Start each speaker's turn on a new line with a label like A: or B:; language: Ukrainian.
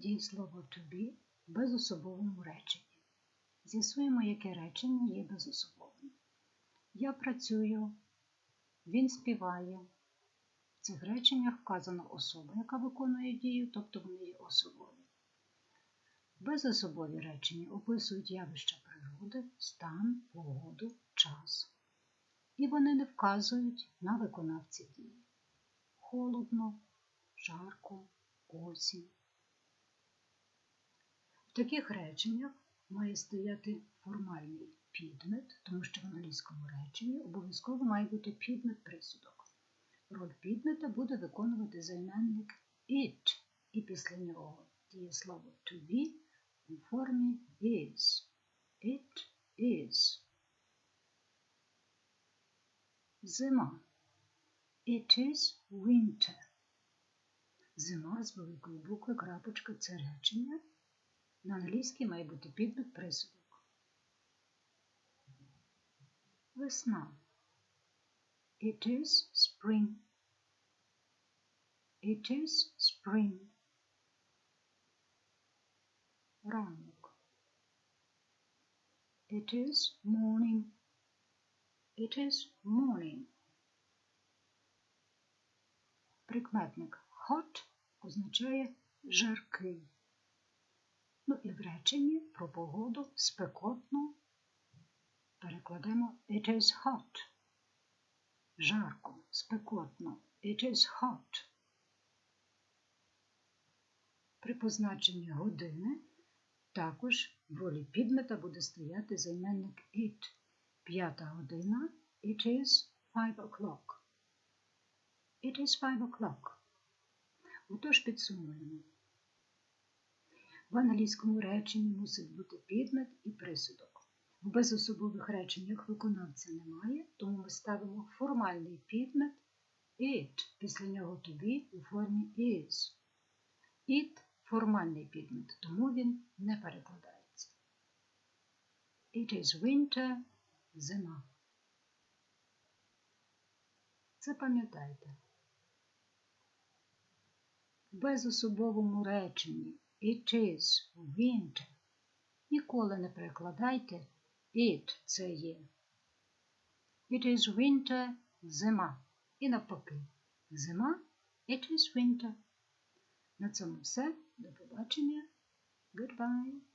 A: дієслово to be в безособовому реченні. З'ясуємо, яке речення є безособовим. Я працюю, він співає. В цих реченнях вказана особа, яка виконує дію, тобто вони є особові. Безособові речення описують явища природи, стан, погоду, час. І вони не вказують на виконавця дії. Холодно, жарко, осінь. В таких реченнях має стояти формальний підмет, тому що в англійському реченні обов'язково має бути підмет присудок. Роль підмета буде виконувати займенник it, і після нього дієслово to be у формі is. It is. Зима. It is winter. Зима з великої букви крапочка це речення. На англійській має бути підмет присудок. Весна. It is spring. It is spring. Ранок. It is morning. It is morning. Прикметник hot означає жаркий. Ну і в реченні про погоду спекотно перекладемо It is hot. Жарко, спекотно. It is hot. При позначенні години також в ролі підмета буде стояти займенник it. П'ята година It is five o'clock. It is five o'clock. Отож підсумуємо. В англійському реченні мусить бути підмет і присудок. В безособових реченнях виконавця немає, тому ми ставимо формальний підмет it, після нього to be у формі is. It формальний підмет, тому він не перекладається. It is winter зима. Це пам'ятайте. В безособовому реченні It is winter. Ніколи не перекладайте it це є. It is winter зима. І навпаки. Зима it is winter. На цьому все. До побачення. Goodbye.